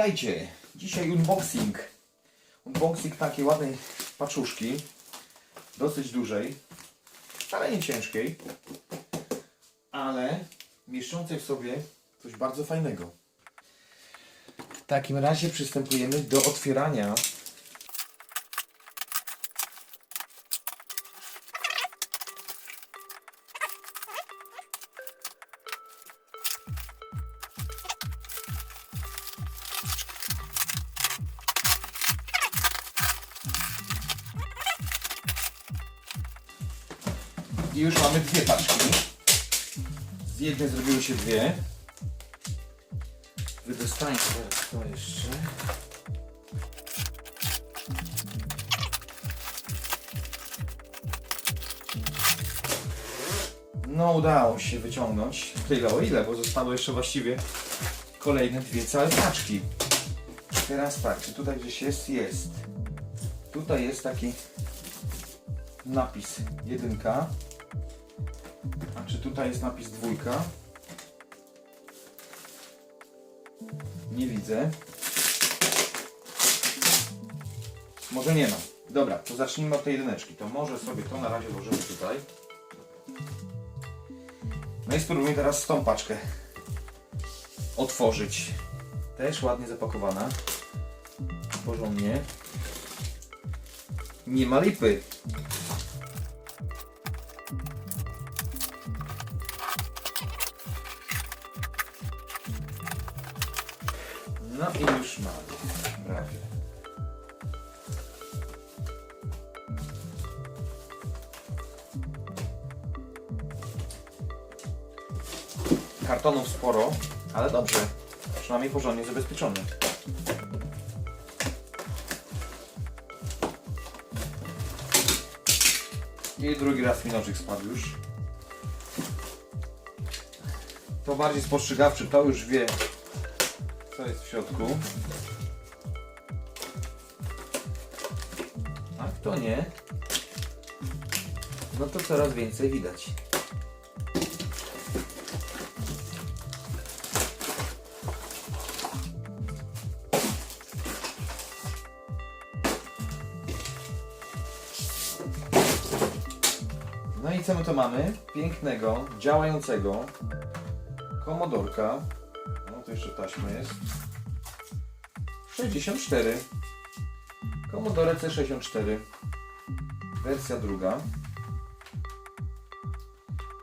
Witajcie! Dzisiaj unboxing. Unboxing takiej ładnej paczuszki. Dosyć dużej. Wcale nie ciężkiej. Ale mieszczącej w sobie coś bardzo fajnego. W takim razie przystępujemy do otwierania I już mamy dwie paczki. Z jednej zrobiły się dwie. Wydostaję to jeszcze. No udało się wyciągnąć tyle o ile, bo zostało jeszcze właściwie kolejne dwie całe paczki. Teraz tak, czy tutaj gdzieś jest? Jest. Tutaj jest taki napis jedynka. Tutaj jest napis dwójka? Nie widzę. Może nie ma. Dobra, to zacznijmy od tej jedyneczki. To może sobie to na razie włożymy tutaj. No i spróbujmy teraz tą paczkę otworzyć. Też ładnie zapakowana. Porządnie. Nie ma lipy. No i już mamy. Prawie. Kartonów sporo, ale dobrze. Przynajmniej porządnie zabezpieczony. I drugi raz mi nożyk spadł już. To bardziej spostrzegawczy, to już wie, co jest w środku. A kto nie, no to coraz więcej widać. No i co my to mamy? Pięknego, działającego komodorka. To jeszcze taśma jest. 64. Commodore C64. Wersja druga.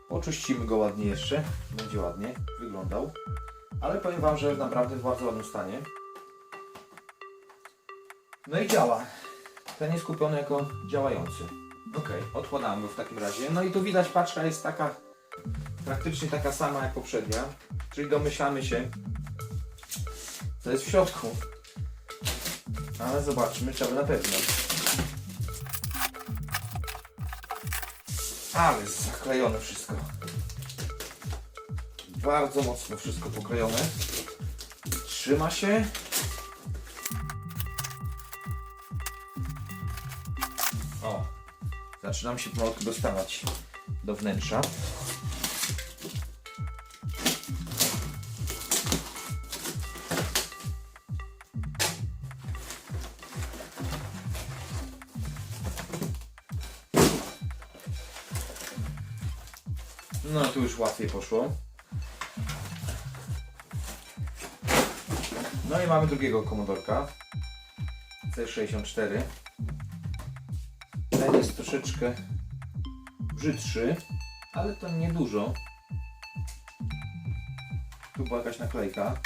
Oczyścimy go ładnie jeszcze. Będzie ładnie wyglądał. Ale powiem Wam, że naprawdę w bardzo ładnym stanie. No i działa. Ten jest kupiony jako działający. Ok, odkładamy go w takim razie. No i tu widać paczka jest taka praktycznie taka sama jak poprzednia. Czyli domyślamy się, co jest w środku. Ale zobaczmy, aby na pewno. Ale jest zaklejone wszystko. Bardzo mocno wszystko poklejone. Trzyma się. O, zaczynam się pomalutku dostawać do wnętrza. No tu już łatwiej poszło. No i mamy drugiego komodorka. C64. Ten jest troszeczkę brzydszy, ale to nie dużo. Tu była jakaś naklejka,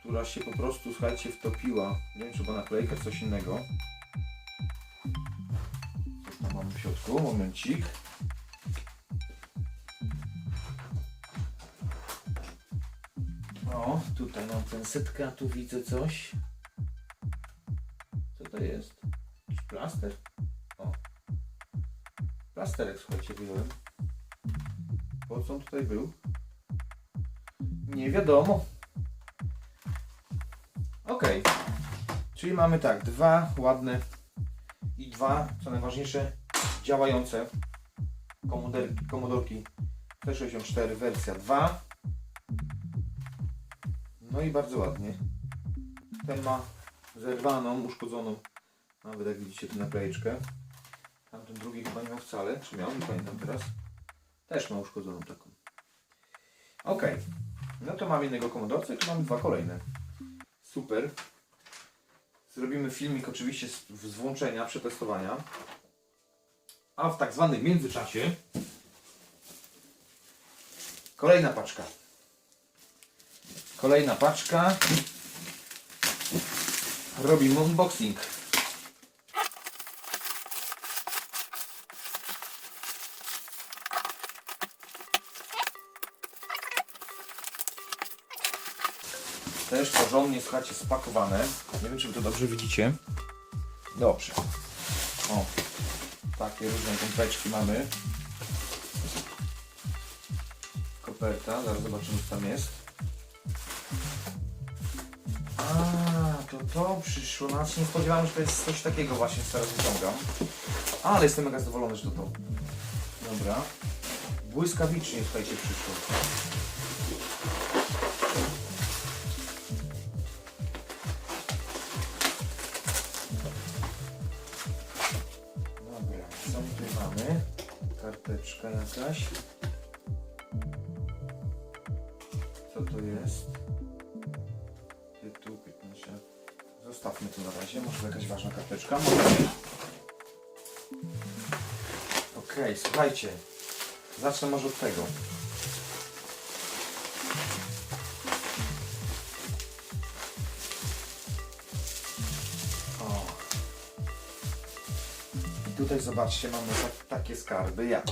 która się po prostu, słuchajcie, wtopiła. Nie wiem, czy była naklejka, coś innego. Co tam mamy w środku? Momencik. O, tutaj mam pensetka, tu widzę coś. Co to jest? Jakiś plaster? O. Plasterek, słuchajcie, wyjąłem. Po co on tutaj był? Nie wiadomo. Ok. Czyli mamy tak, dwa ładne i dwa, co najważniejsze, działające komodorki T64 wersja 2. No i bardzo ładnie. Ten ma zerwaną, uszkodzoną, nawet jak widzicie tę naklejeczkę. Tamten drugi chyba nie miał wcale, czy miał, nie pamiętam teraz. Też ma uszkodzoną taką. Ok, no to mamy jednego komodorca i tu mamy dwa kolejne. Super. Zrobimy filmik oczywiście z, z włączenia, przetestowania. A w tak zwanym międzyczasie kolejna paczka. Kolejna paczka. Robimy unboxing. Też porządnie, słuchajcie, spakowane. Nie wiem, czy wy to dobrze widzicie. Dobrze. O, takie różne gąbeczki mamy. Koperta, zaraz zobaczymy, co tam jest. A, to to przyszło. Ja się nie spodziewałem, że to jest coś takiego właśnie, teraz wyciągam. Ale jestem mega zadowolony, że to to. Dobra. Błyskawicznie, słuchajcie, przyszło. Dobra, co tu mamy? Karteczka jakaś. Co to jest? Na razie, może jakaś ważna karteczka. Może. Okej, słuchajcie. Zacznę może od tego. O. I tutaj zobaczcie, mamy tak, takie skarby jak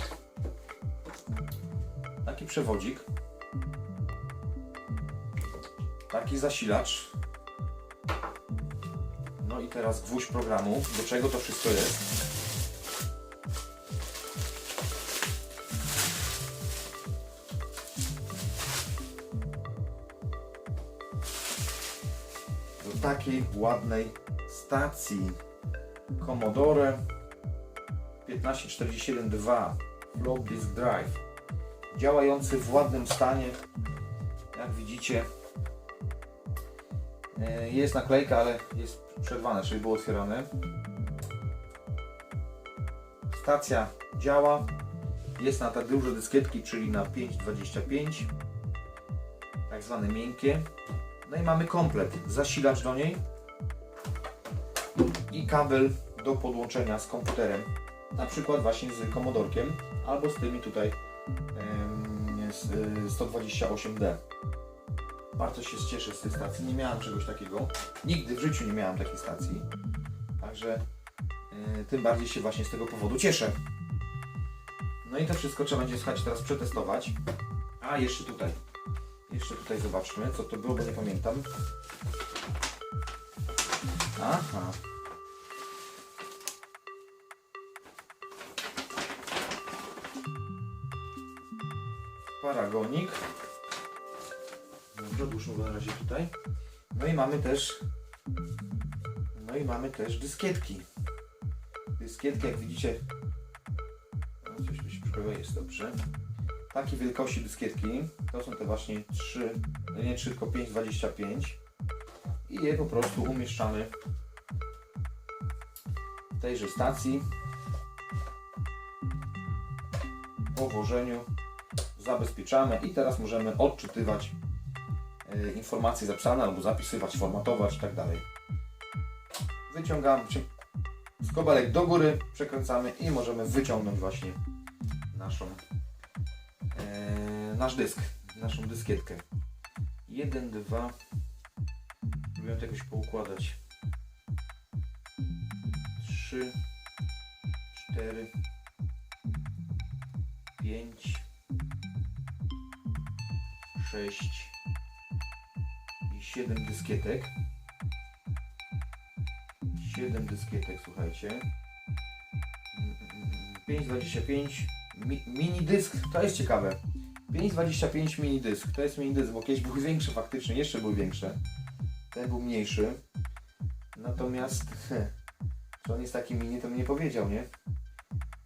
taki przewodzik, taki zasilacz, no i teraz gwóźdź programu, do czego to wszystko jest. Do takiej ładnej stacji. Commodore 1547-2 Flow Disk Drive. Działający w ładnym stanie. Jak widzicie E, jest naklejka, ale jest przerwane, czyli było otwierane. Stacja działa. Jest na te duże dyskietki, czyli na 5.25 tak zwane miękkie. No i mamy komplet, zasilacz do niej. I kabel do podłączenia z komputerem. Na przykład właśnie z komodorkiem albo z tymi tutaj em, z, y, 128D. Bardzo się cieszę z tej stacji. Nie miałem czegoś takiego. Nigdy w życiu nie miałem takiej stacji. Także y, tym bardziej się właśnie z tego powodu cieszę. No i to wszystko trzeba będzie słuchać teraz przetestować. A jeszcze tutaj. Jeszcze tutaj zobaczmy, co to było, bo nie pamiętam. Aha. Paragonik. Odłóżmy na razie tutaj. No i mamy też no i mamy też dyskietki. Dyskietki, jak widzicie, no coś mi się przypomina, jest dobrze. Takiej wielkości dyskietki, to są te właśnie 3, no nie 3, tylko 5,25 i je po prostu umieszczamy w tejże stacji. Po włożeniu zabezpieczamy i teraz możemy odczytywać informacje zapisane albo zapisywać, formatować i tak dalej. Wyciągamy się z kobelek do góry, przekręcamy i możemy wyciągnąć właśnie naszą e, nasz dysk, naszą dyskietkę. 1, 2 Próbuję to jakoś poukładać. 3 4 5 6 i 7 dyskietek. 7 dyskietek, słuchajcie. 5,25 mi, mini dysk, to jest ciekawe. 5,25 mini dysk, to jest mini dysk, bo kiedyś były większe faktycznie, jeszcze były większe. Ten był mniejszy. Natomiast, że on jest taki mini, to mi nie powiedział, nie?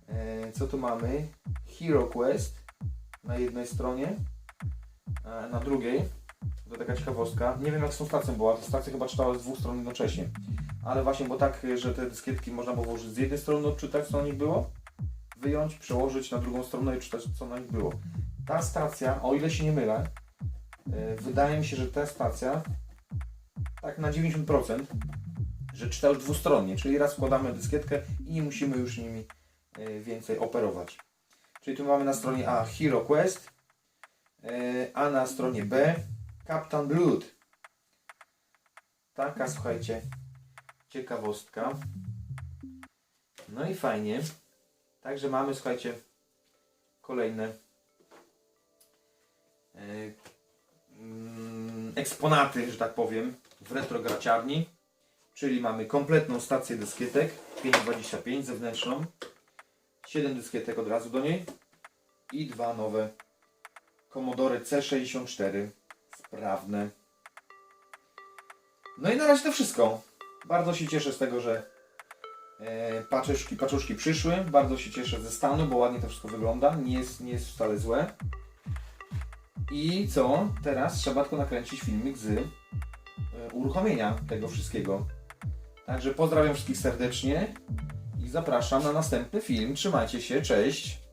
E, co tu mamy? Hero Quest na jednej stronie, a na drugiej To taka ciekawostka. Nie wiem jak z tą stacją była. Ta stacja chyba czytała z dwóch stron jednocześnie. Ale właśnie, bo tak, że te dyskietki można było włożyć z jednej strony, odczytać co na nich było, wyjąć, przełożyć na drugą stronę i czytać co na nich było. Ta stacja, o ile się nie mylę, yy, wydaje mi się, że ta stacja tak na 90%, że czyta już dwustronnie, czyli raz wkładamy dyskietkę i nie musimy już nimi yy, więcej operować. Czyli tu mamy na stronie A Hero Quest, a na stronie B Captain Blood. Taka, słuchajcie, ciekawostka. No i fajnie. Także mamy, słuchajcie, kolejne e, mm, eksponaty, że tak powiem, w retrograciarni. Czyli mamy kompletną stację dyskietek 525 zewnętrzną, 7 dyskietek od razu do niej i dwa nowe Commodore C64 sprawne. No i na razie to wszystko. Bardzo się cieszę z tego, że e, paczuszki, paczuszki przyszły. Bardzo się cieszę ze stanu, bo ładnie to wszystko wygląda. Nie jest, nie jest wcale złe. I co? Teraz trzeba tylko nakręcić filmik z e, uruchomienia tego wszystkiego. Także pozdrawiam wszystkich serdecznie i zapraszam na następny film. Trzymajcie się, cześć!